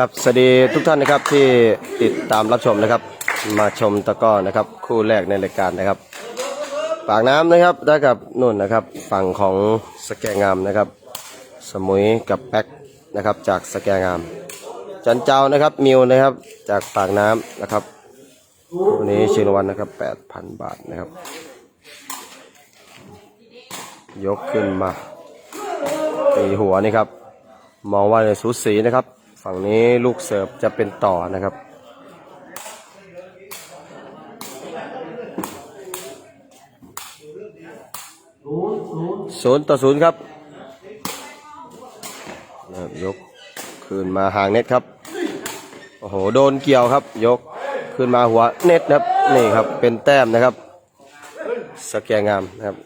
ครับสวัสดีทุกท่านนะครับที่ติดตามรับชมนะครับ มาชมตะก้อนะครับ คู่แรกในรายการนะครับปากน้ำนะครับได้กับนุ่นนะครับ ฝั่งของสแกงามนะครับ สมุยกับแป๊กนะครับ จากสแกงาม จันเจ้านะครับมิวนะครับ จากปากน้ำนะครับวันนี้ชิงรางวัลนะครับ8,000บาทนะครับ ยกขึ้นมาตีหัวนี่ครับ มองว่าในสูสีนะครับ ฝั่งนี้ลูกเสิร์ฟจะเป็นต่อนะครับ ศูนย์ต่อศูนย์ครับ ยกคืนมาห่างเน็ตครับ โอ้โห โดนเกี่ยวครับ ยกขึ้นมาหัวเน็ตนะครับ นี่ครับ เป็นแต้มนะครับ สแกงามนะครับ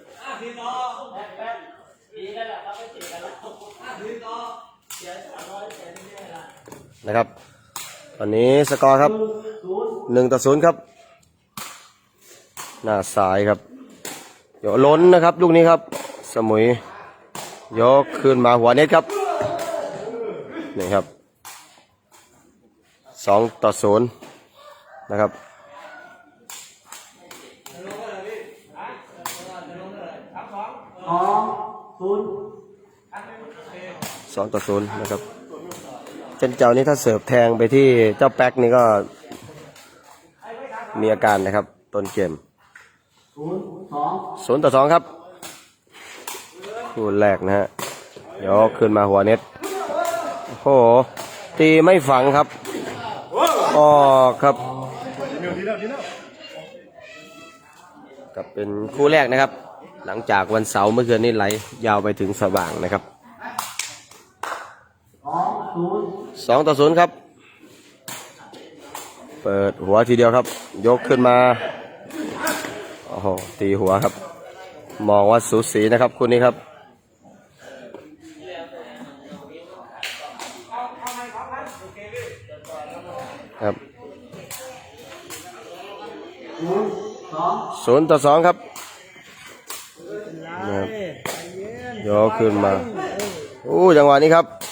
นะครับ ตอนนี้สกอร์ครับหนึ่งต่อศูนย์ครับ หน้าซ้ายครับเดี๋ยวล้นนะครับลูกนี้ครับ สมุย ยกขึ้นมาหัวเน็ตครับนี่ครับสองต่อศูนย์นะครับสองศูนย์สองต่อศูนย์นะครับ เจ้นเจ้านี่ถ้าเสิร์ฟแทงไปที่เจ้าแป๊กนี่ก็มีอาการนะครับต้นเกมศูนย์สองศูนย์ต่อสองครับคู่แรกนะฮะยกขึ้นมาหัวเน็ตโอ้โหตีไม่ฝังครับออกครับกับเป็นคู่แรกนะครับ หลังจากวันเสาร์เมื่อคืนนี้ไหลยาวไปถึงสว่างนะครับ สองศูนย์ สองต่อศูนย์ครับ เปิดหัวทีเดียวครับ ยกขึ้นมาโอ้โหตีหัวครับ มองว่าสูสีนะครับคู่นี้ครับครับศูนย์ต่อสองครับนะครับยกขึ้นมา โอ้จังหวะนี้ครับ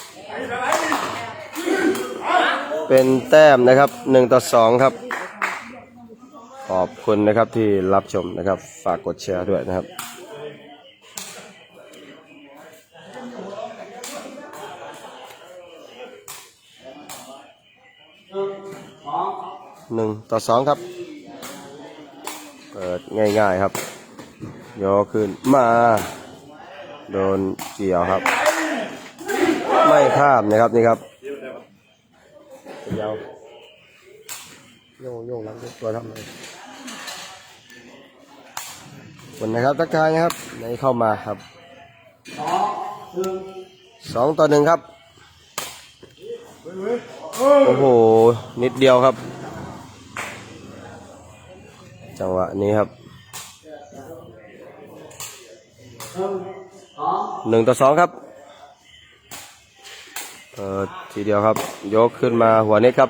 เป็นแต้มนะครับหนึ่งต่อสองครับขอบคุณนะครับที่รับชมนะครับ ฝากกดแชร์ด้วยนะครับหนึ่งต่อสองครับ เปิดง่ายๆครับยกขึ้นมา โดนเกี่ยวครับ ไม่ข้ามนะครับนี่ครับ ยาวโยงโยงหลังตัวทำเลยคนนะครับทักทายนะครับในเข้ามาครับสองต่อหนึ่งครับโอ้โหนิดเดียวครับ จังหวะนี้ครับหนึ่งต่อสองครับ เปิดทีเดียวครับ ยกขึ้นมาหัวน็ตครับ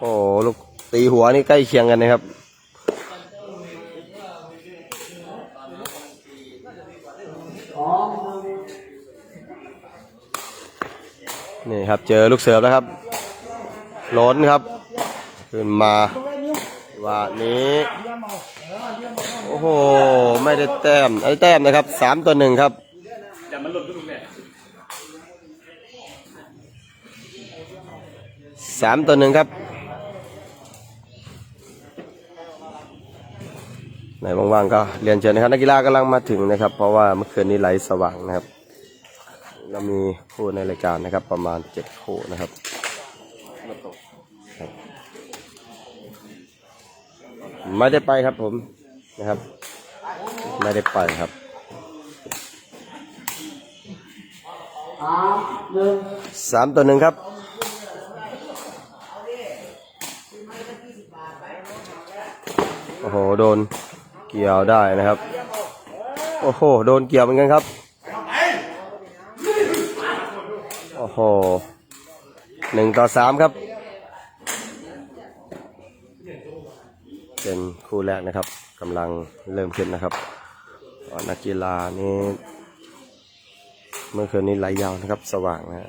โอ้ลูกตีหัวนี่ใกล้เคียงกันนะครับ นี่ครับเจอลูกเสือแล้วครับล้นครับ ขึ้นมาว่านี้โอ้โห ไม่ได้แต้มไอ้แต้มนะครับสามต่อหนึ่งครับ สามต่อหนึ่งครับไหนว่างๆก็เรียนเชิญนะครับนักกีฬากำลังมาถึงนะครับ เพราะว่าเมื่อคืนนี้ไหลฟ์สว่างนะครับ เรามีคู่ในรายการนะครับ ประมาณเจ็ดคู่นะครับไม่ได้ไปครับผมนะครับ ไม่ได้ไปครับสามต่อหนึ่งครับ สโห โดนเกี่ยวได้นะครับ โอ้โห โดนเกี่ยวเหมือนกันครับ โอ้โหหนึ่งต่อสามครับ เป็นคู่แรกนะครับกำลังเริ่มขึ้นนะครับ นักกีฬานี่เมื่อคืนนี้ไหลยาวนะครับ สว่างนะฮะ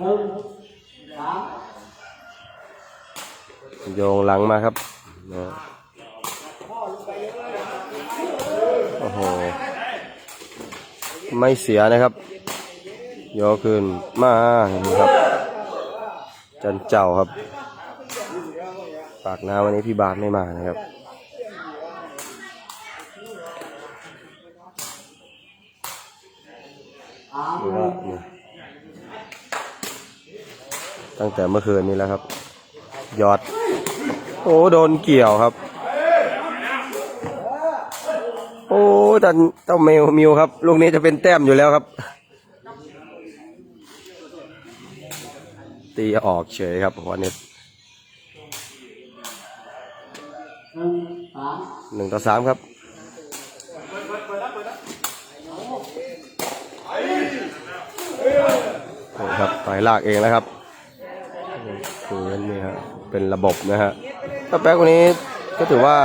โยงหลังมาครับนะโอ้โห ไม่เสียนะครับยกขึ้นมานี่ครับ จันเจ้าครับ ปากน้ำวันนี้พี่บาทไม่มานะครับสามนี่หก็นึ่งนี่ตั้งแต่เมื่อคืนนี้แล้วครับ ยอด โอ้ โดนเกี่ยวครับ โอ้แต่เต้าเมลมิวครับ ลูกนี้จะเป็นแต้มอยู่แล้วครับ ตีออกเฉยครับวันนี้หนึ่งสามหนึ่งต่อสามครับนี่ครับไปลากเองแล้วครับคือนี่ฮะเป็นระบบนะฮะถ้าแป๊กคนนี้ก็ถือว่า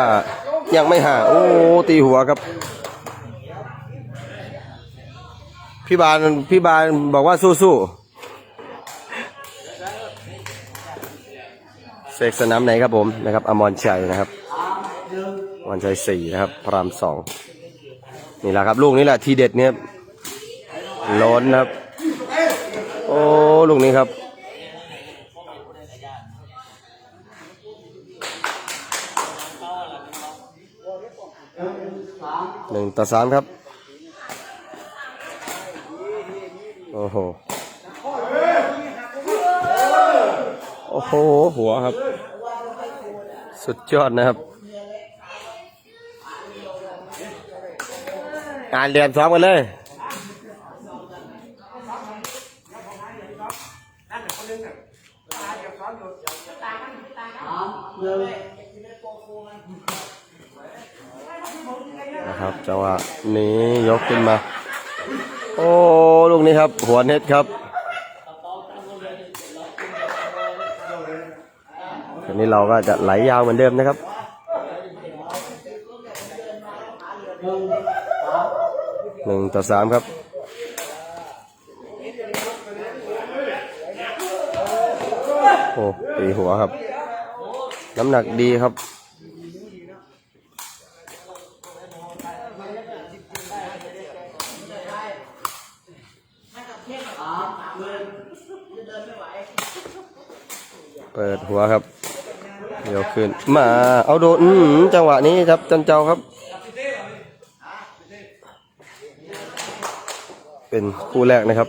ยังไม่ห่างโอ้ตีหัวครับ พี่บานพี่บานบอกว่าสู้ๆเสกสนามไหนครับผมนะครับ อมรชัยนะครับสามหนึ่งอมรชัยสี่นะครับ พรามสองนี่แหละครับ ลูกนี้แหละทีเด็ดเนี่ยล้นครับ โอ้ ลูกนี้ครับ ต่อสามครับ โอ้โห โอ้โห หัวครับ สุดยอดนะครับการเรียนซ้อมกันเลยสา นะครับจังหวะนี้ยกขึ้นมา โอ้ลูกนี้ครับ หัวเน็ตครับทีนี้เราก็จะไหลยาวเหมือนเดิมนะครับหนึ่งต่อสามครับโอ้ตีหัวครับ น้ำหนักดีครับ สามหนึ่ง เปิดหัวครับ เดี๋ยวขึ้น มา เอาโดนจังหวะนี้ครับ จันเจ้าครับ เป็นคู่แรกนะครับ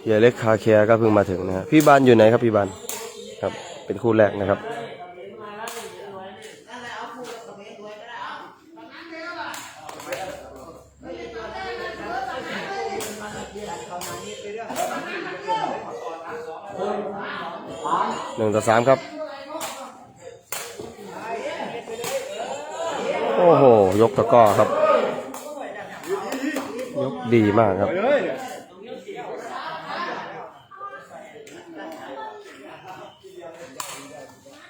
เฮียเล็กคาแคร์ก็เพิ่งมาถึงนะฮะพี่บานอยู่ไหนครับพี่บานครับ เป็นคู่แรกนะครับ นึ่งต่อสามครับ โอ้โห ยกตะก้อครับ ยกดีมากครับ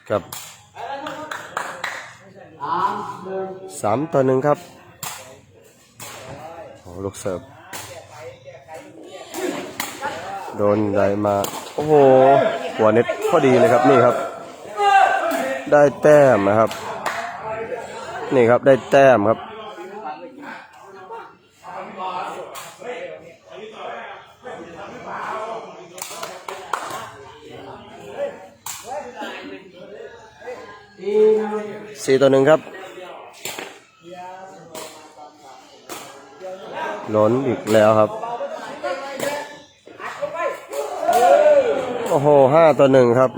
ครับสามต่อหนึ่งครับโอ้ลูกเสิร์ฟโดนไหลมา โอ้โหหัวเน็ต พอดีเลยครับนี่ครับ ได้แต้มนะครับ นี่ครับได้แต้มครับ สี่ต่อหนึ่งครับล้นอีกแล้วครับ โอ้โหห้าต่อหนึ่งครับ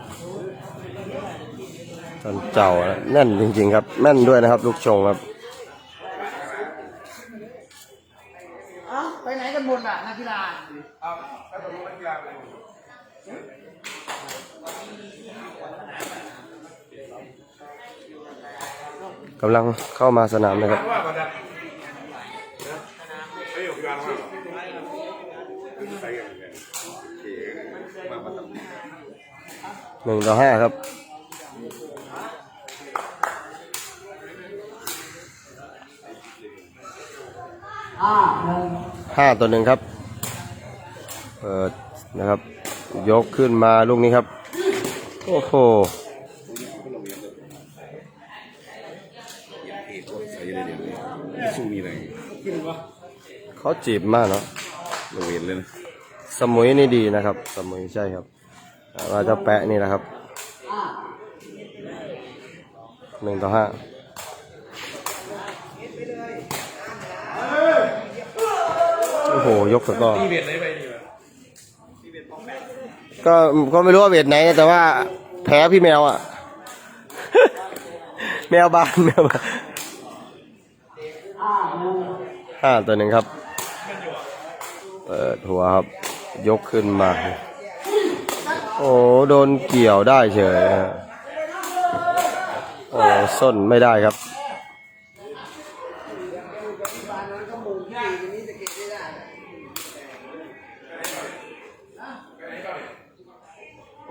ตอนเจ้าอะแน่นจริงๆครับแม่นด้วยนะครับ ลูกชงครับเอ้าไปไหนกันหมดอะนักกีฬากำลังเข้ามาสนามนะครับ ว่าก่อนนะเฮ้ยพี่บานว่าใส่กันยังไงโอเคมามาทำ หนึ่งต่อห้าครับห้าหนึ่งห้าต่อหนึ่งครับ เปิดนะครับ ยกขึ้นมาลูกนี้ครับ โอ้โหใส่เลยเดี๋ยวสู้มีอะไรเขาจีบมากเนาะโรงเรียนเลยนะสมุยนี่ดีนะครับ สมุยใช่ครับ แต่ว่าจ้าแปะนี่นะครับหนึ่งต่อห้าโอ้โห ยกตะกอตีเบียดไหนไปดีวะก็ก็ไม่รู้ว่าเวทไหนนะแต่ว่าแพ้พี่แมวอะ แมวบานแมวบานห้านห้าตัวหนึ่งครับ เปิดหัวครับ ยกขึ้นมา โอ้โดนเกี่ยวได้เฉยฮะโอ้ส้นไม่ได้ครับ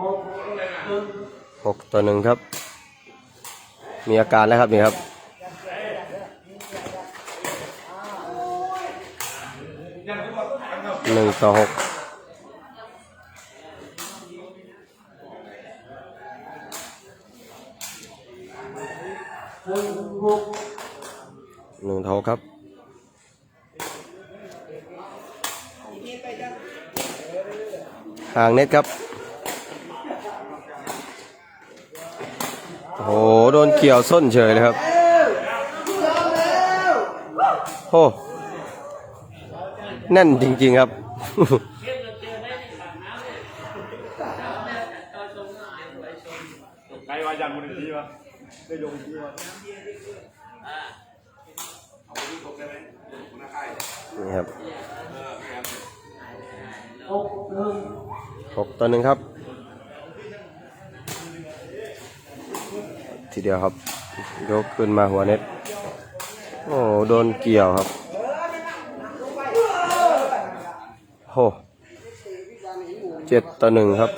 หกหนึ่งหกตัวหนึ่งครับ มีอาการแล้วครับนี่ครับหนึ่งต่อหก หนึ่งหก หนึ่งต่อหกครับ ห่างเน็ตครับ โอ้โห โดนเกี่ยวส้นเฉยเลยครับ โอ้ แน่นจริง ๆ ครับ ใครวายันคนนี้วะได้ลงที่วะ นี่ครับ หกหนึ่ง หก ตัวหนึ่งครับทีเดียวครับ ยกขึ้นมาหัวเน็ต โอ้โดนเกี่ยวครับโอ้เจ็ดต่อหนึ่งครับ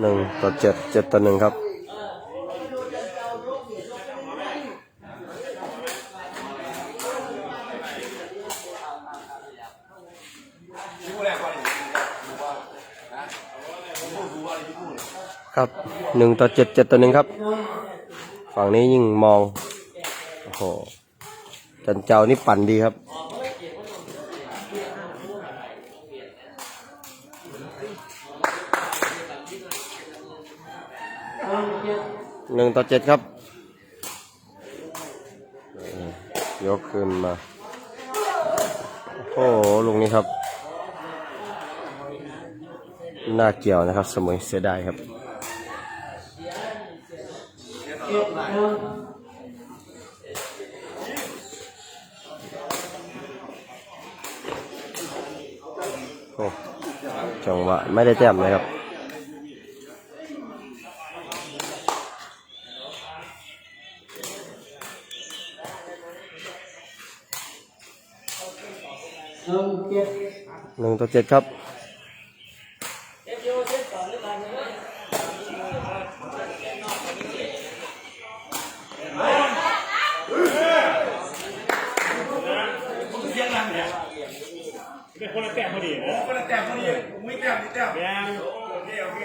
หนึ่งต่อเจ็ดเจ็ดต่อหนึ่งครับ พี่พูดแรกก่อน ครับหนึ่งต่อเจ็ดเจ็ดต่อหนึ่งครับ ฝั่งนี้ยิ่งมอง โอ้โห จันเจ้านี่ปั่นดีครับ หนึ่งต่อเจ็ดครับยกขึ้นมา โอ้โหลุงนี้ครับ น่าเกี่ยวนะครับ สมุยเสียดายครับ เจ็ดหนึ่ง โอ้ จังหวะไม่ได้แต้มเลยครับหนึ่งต่อเจ็ดครับ เป็นคนละแต้มพอดีคนละแต้มพอดี ผมไม่แต้มนี่แต้มโอเคโอเค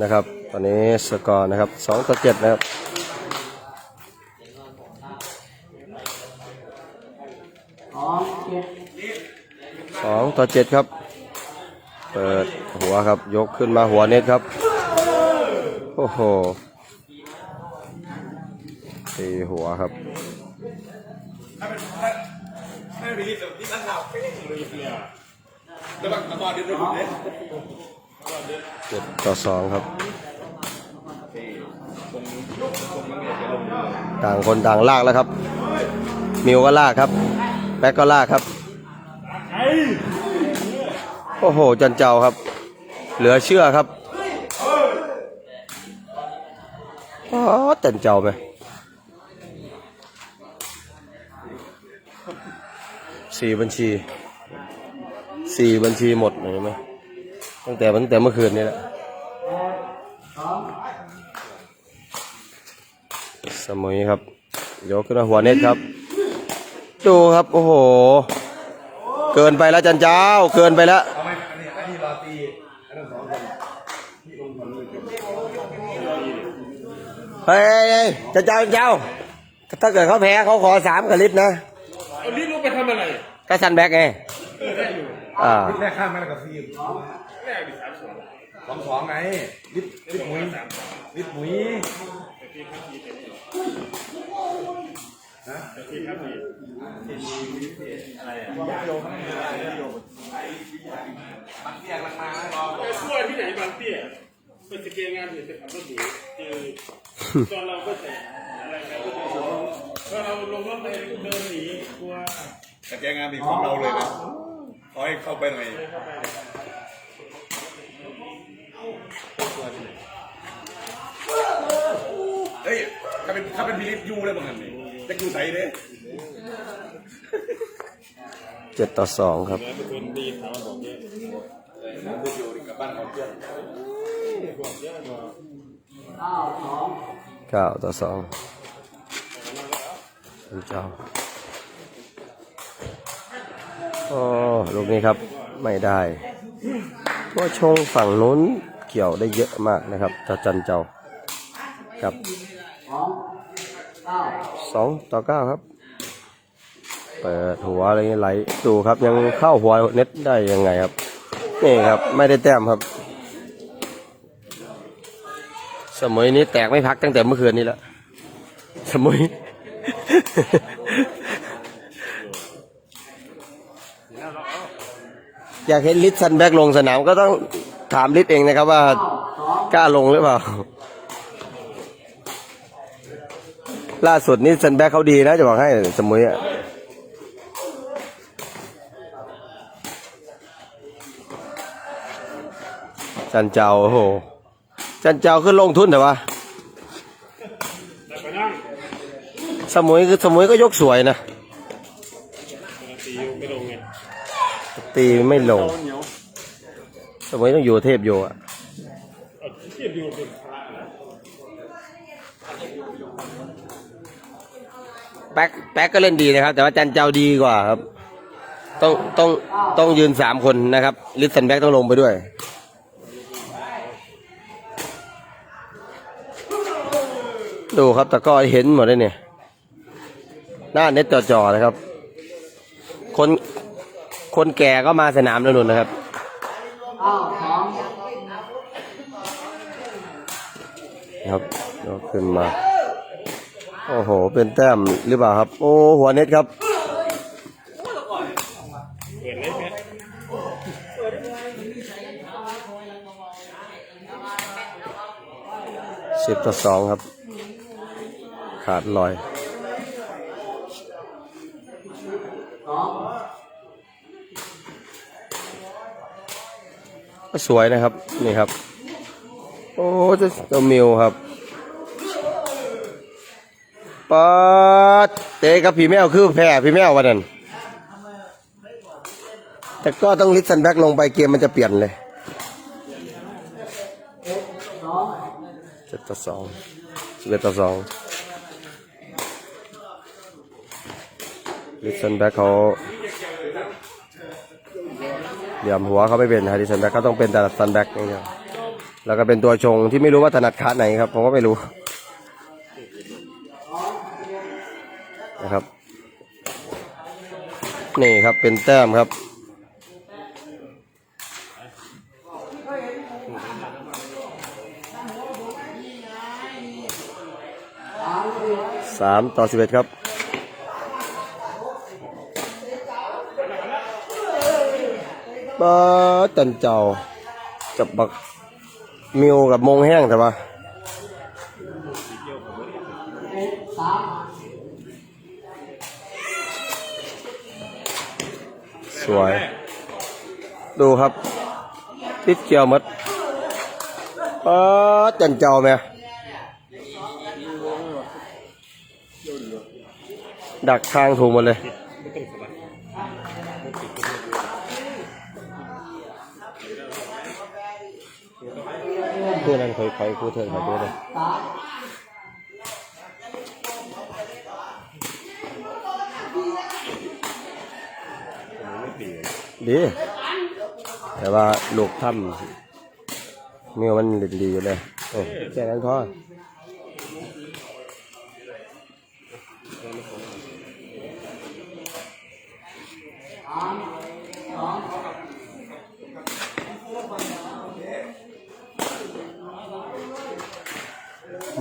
นะครับ ตอนนี้สกอร์นะครับสองต่อเจ็ดนะครับสองเจ็ดสองต่อเจ็ดครับ เปิดหัวครับ ยกขึ้นมาหัวเน็ตครับ โอ้โหตีหัวครับ ถ้าเป็นถ้าถ้าเป็นที่สุดที่ตั้งเราไม่ได้เลยเนี่ยแล้วแบบตอนเดินไปเลยเจ็ดต่อสองครับ ต่างคนต่างลากแล้วครับ มิวก็ลากครับ แบ็กก็ลากครับ โอ้โห จันเจ้าครับ เหลือเชื่อครับอ๋อจันเจ้าไหม สี่บัญชี สี่บัญชีหมดเลยไหมตั้งแต่ตั้งแต่เมื่อคืนนี้แหละสมุยครับยกขึ้นมาหัวเน็ตครับ ดูครับ โอ้โห เกินไปแล้วจันเจ้า เกินไปแล้วเฮ้ยเจันเจ้าจันเจ้า ถ้าเกิดเขาแพ้เขาขอสามกับลิตนะ เอาลิ้นลงไปทำอะไรก็ซันแบ็กไงอ่าแรกข้ามมาแล้วกับฟิล์มแรกดิสามสองสองสองไงลิฟลิฟมุ้ยลิฟมุ้ยไปช่วยที่ไหนบางเตี้ยไปสเกลงานเห็นแต่ขับรถหนีคือตอนเราก็แต่อะไรกันก็แต่ พอเราลงรถไปเดินหนีกลัวแต่แกงานดีของเราเลยนะขอให้เข้าไปหน่อยเฮ้ยถ้าเป็นถ้าเป็นพิลิปยูเลยบางอันนี่จะอยู่ใส่เลยเจ็ดต่อสองครับเป็นดีเขาบอกเยอะอยู่กับบ้านของเพื่อนเก้าต่อสอง จันเจ้าโอ้ลูกนี้ครับไม่ได้ตัวชงฝั่งนู้นเกี่ยวได้เยอะมากนะครับตาจันเจ้ากับสองต่อเก้าครับ เปิดหัวอะไรไหลดูครับยังเข้าหัวเน็ตได้ยังไงครับ นี่ครับไม่ได้แต้มครับ สมุยนี้แตกไม่พักตั้งแต่เมื่อคืนนี้แล้วสมุย อยากเห็นลิทซันแบกลงสนามก็ต้องถามลิทเองนะครับว่ากล้าลงหรือเปล่า ล่าสุดนี้ซันแบกเขาดีนะจะบอกให้สมุยอะจันเจ้าโอ้โหจันเจ้าขึ้นลงทุนแต่ว่า แต่ไปนั่ง ส มุยคือสมุยก็ยกสวยนะ ตีไม่ลงไงตีไม่ลงเหนียวสมุยต้องอยู่เทพอยู่อะเทียบดูเป็นพระแป๊กแป๊กก็เล่นดีนะครับ แต่ว่าจันเจ้าดีกว่าครับ ต้องต้องต้องยืนสามคนนะครับ ลิสซันแบ็กต้องลงไปด้วย ดูครับตะกร้อเห็นหมดเลยเนี่ย หน้าเน็ตจอๆนะครับ คนคนแก่ก็มาสนามแล้วนุ่นนะครับครับยกขึ้นมา โอ้โห เป็นแต้มหรือเปล่าครับ โอ้ หัวเน็ตครับสิบต่อสองครับ ขาดลอย ก็สวยนะครับ นี่ครับ โอ้เจะเจ้ามิวครับปัดเตะกับผีแมวคือแพ้ผีแมววันนั้นแต่ก็ต้องลิสซันแบ็กลงไปเกมมันจะเปลี่ยนเลยเจ็ดต่อสองสิบเอ็ดต่อสองลิสซันแบ็กเขา ลี่ยมหัวเขาไม่เป็นฮะลิสซันแบ็กเขาต้องเป็นแต่ซันแบ็กอย่างเดียวแล้วก็เป็นตัวชงที่ไม่รู้ว่าถนัดขาไหนครับผมก็ไม่รู้นะครับ นี่ครับเป็นแต้มครับสามต่อสิบเอ็ดครับ บาจันเจ้าจับบักมิวกับมงแห้งแต่ว่าสวย ดูครับ ติดเกียวหมดเออจันเจ้าไหมดักทางถูกหมดเลย ค่อยค่อยพูดเถิดค่อยพูดเลยดี แต่ว่าลูกถ้ำเมื่อมันดีดีอยู่เลยโอ้แค่นั้นพอ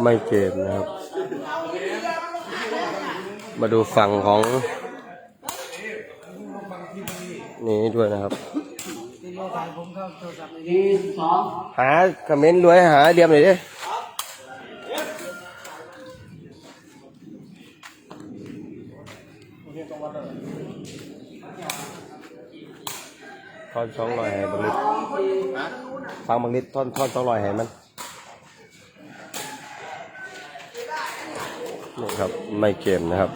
ไม่เกมนะครับ มาดูฝั่งของ นี่ด้วยนะครับ หาคอมเมนต์รวยหาเดียมหน่อยดิท่อนสองร้อยให้บางนิดฟังบางนิดท่อนท่อนสองร้อยให้มัน นี่ครับไม่เกมนะครับ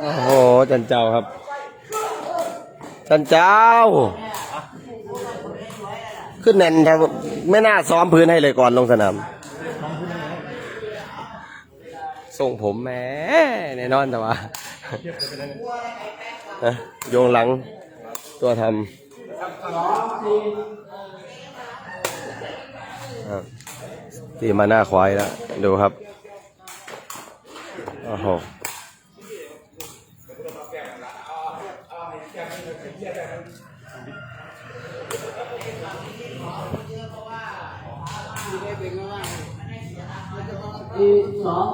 โอ้โหจันเจ้าครับ จันเจ้า ขึ้นแน่นครับ ไม่น่าซ้อมพื้นให้เลยก่อนลงสนาม ส่งผมแหมแน่นอนแต่ว่าฮะโยงหลังตัวทำครับที่มาหน้าควายแล้ว ดูครับ โอ้โห สี่สอง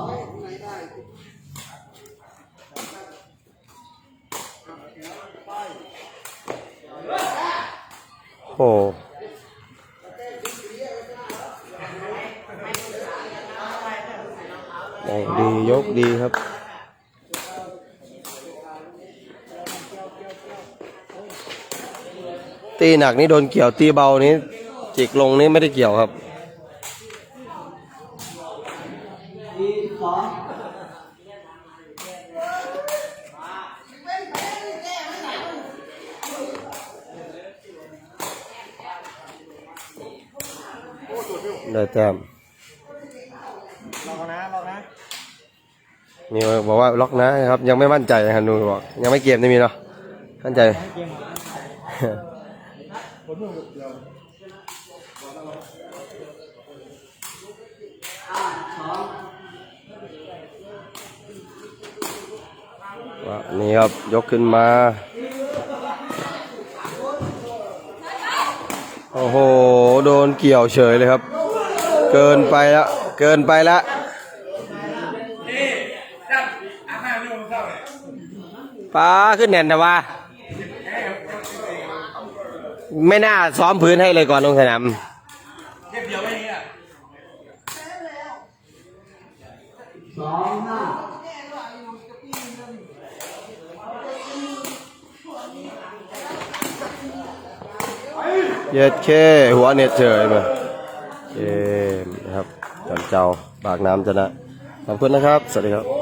โอ้ด้ดียกดีครับตีหนักนี่โดนเกี่ยวตีเบานี้จิกลงนี่ไม่ได้เกี่ยวครับ สี่สอง ได้แต้ม ลองนะลองนะ มีบอกว่า ล็อกนะครับ ยังไม่มั่นใจนะครับดูบอกยังไม่เกมได้มีเนาะมั่นใจห้าสองว่านี่ครับยกขึ้นมา โอ้โห โดนเกี่ยวเฉยเลยครับ เกินไปแล้ว เกินไปแล้ว ป้าขึ้นแน่นแต่ว่า ไม่น่าซ้อมพื้นให้เลยก่อนลงสนามสองห้าเย็ดเคหัวเน็ตเฉยมาเกมนะครับจำเจ้าปากน้ำชนะ ขอบคุณนะครับ สวัสดีครับ